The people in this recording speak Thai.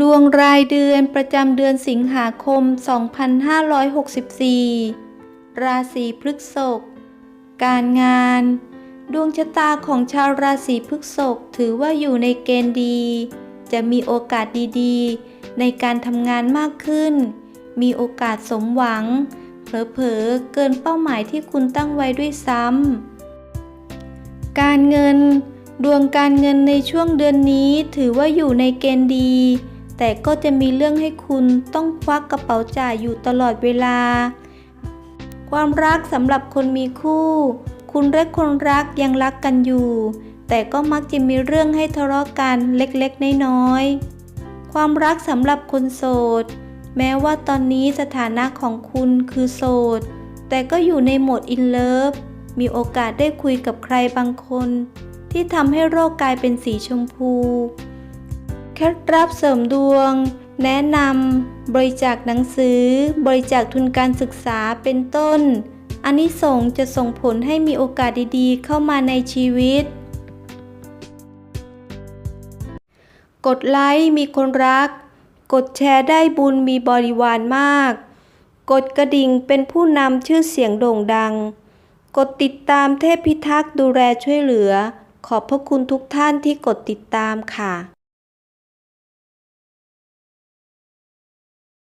ดวงรายเดือนประจำเดือนสิงหาคม 2564 ราศีพฤษภ การงาน ดวงชะตาของชาวราศีพฤษภถือว่าอยู่ในเกณฑ์ดี จะมีโอกาสดีๆ ในการทำงานมากขึ้น มีโอกาสสมหวัง เผลอๆ เกินเป้าหมายที่คุณตั้งไว้ด้วยซ้ำ การเงิน ดวงการเงินในช่วงเดือนนี้ถือว่าอยู่ในเกณฑ์ดี แต่ก็จะมีเรื่องให้คุณต้องควักกระเป๋าจ่ายอยู่ตลอดเวลา ความรักสำหรับคนมีคู่ คุณและคนรักยังรักกันอยู่ แต่ก็มักจะมีเรื่องให้ทะเลาะกันเล็กๆ น้อยๆ ความรักสำหรับคนโสด แม้ว่าตอนนี้สถานะของคุณคือโสด แต่ก็อยู่ในโหมดอินเลิฟ มีโอกาสได้คุยกับใครบางคน ที่ทำให้โรคกลายเป็นสีชมพู เคล็ดลับเสริมดวง แนะนำบริจาคหนังสือ บริจาคทุนการศึกษาเป็นต้นอันนี้สงจะส่งผลให้มีโอกาสดีๆ เข้ามาในชีวิต กดไลค์มีคนรัก กดแชร์ได้บุญมีบริวารมาก กดกระดิ่งเป็นผู้นำชื่อเสียงโด่งดัง กดติดตามเทพพิทักษ์ดูแลช่วยเหลือ ขอบพระคุณทุกท่านที่กดติดตามค่ะ